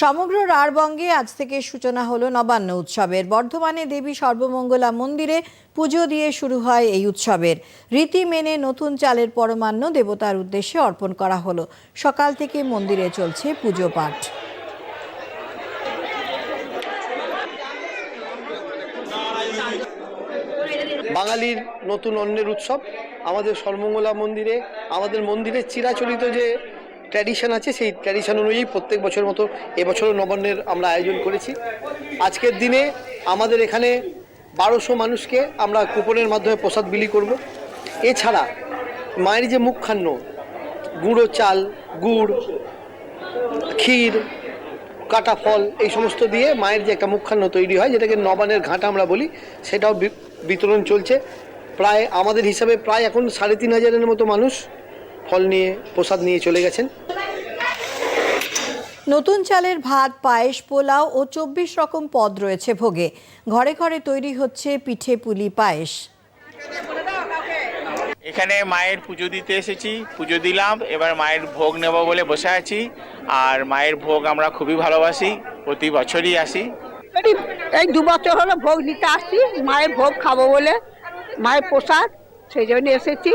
সমগ্র রাঢ়বঙ্গে আজ থেকে সূচনা হলো নবান্ন উৎসবের। বর্ধমানে দেবী সর্বমঙ্গলা মন্দিরে পুজো দিয়ে শুরু হয় এই উৎসবের। রীতি মেনে নতুন চালের পরমান্ন দেবতার উদ্দেশ্যে অর্পণ করা হলো। সকাল থেকে মন্দিরে চলছে পুজো পাঠ। বাঙালির নতুন অন্নের উৎসব, আমাদের সর্বমঙ্গলা মন্দিরে, আমাদের মন্দিরের চিরাচরিত যে ট্র্যাডিশন আছে, সেই ট্র্যাডিশন অনুযায়ী প্রত্যেক বছর মতো এবছরও নবান্নের আমরা আয়োজন করেছি। আজকের দিনে আমাদের এখানে বারোশো মানুষকে আমরা কুপনের মাধ্যমে প্রসাদ বিলি করব। এছাড়া মায়ের যে মুখখান্ন গুঁড়ো চাল, গুড়, ক্ষীর, কাটা ফল, এই সমস্ত দিয়ে মায়ের যে একটা মুখখান্ন তৈরি হয়, যেটাকে নবানের ঘাঁটা আমরা বলি, সেটাও বিতরণ চলছে। প্রায় আমাদের হিসাবে প্রায় এখন সাড়ে তিন হাজারের মতো মানুষ ফল নিয়ে প্রসাদ নিয়ে চলে গেছেন। নতুন চালের ভাত পায়েস পোলাও ও চব্বিশ রকম পদ রয়েছে ভোগে। ঘরে ঘরে তৈরি হচ্ছে পিঠে পুলি পায়েস। এখানে মায়ের পুজো দিতে এসেছি পুজো দিলাম এবার মায়ের ভোগ নেব বলে বসে আছি। আর মায়ের ভোগ আমরা খুবই ভালোবাসি প্রতি বছরই আসি। এই দু বছর হলো ভোগ নিতে আসছি মায়ের ভোগ খাব বলে মায়ের প্রসাদ সেই জন্য এসেছি।